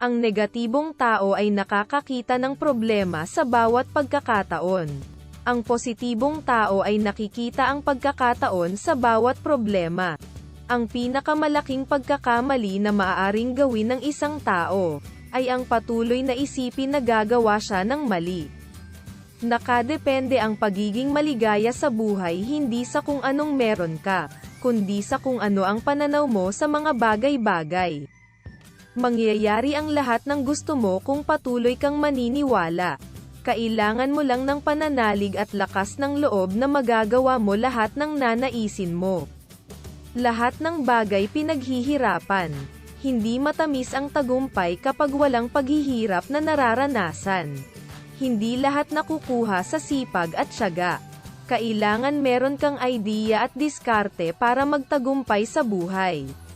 Ang negatibong tao ay nakakakita ng problema sa bawat pagkakataon. Ang positibong tao ay nakikita ang pagkakataon sa bawat problema. Ang pinakamalaking pagkakamali na maaaring gawin ng isang tao, ay ang patuloy na isipin na gagawa siya ng mali. Nakadepende ang pagiging maligaya sa buhay hindi sa kung anong meron ka, kundi sa kung ano ang pananaw mo sa mga bagay-bagay. Mangyayari ang lahat ng gusto mo kung patuloy kang maniniwala. Kailangan mo lang ng pananalig at lakas ng loob na magagawa mo lahat ng nanaisin mo. Lahat ng bagay pinaghihirapan. Hindi matamis ang tagumpay kapag walang paghihirap na nararanasan. Hindi lahat nakukuha sa sipag at syaga. Kailangan meron kang idea at diskarte para magtagumpay sa buhay.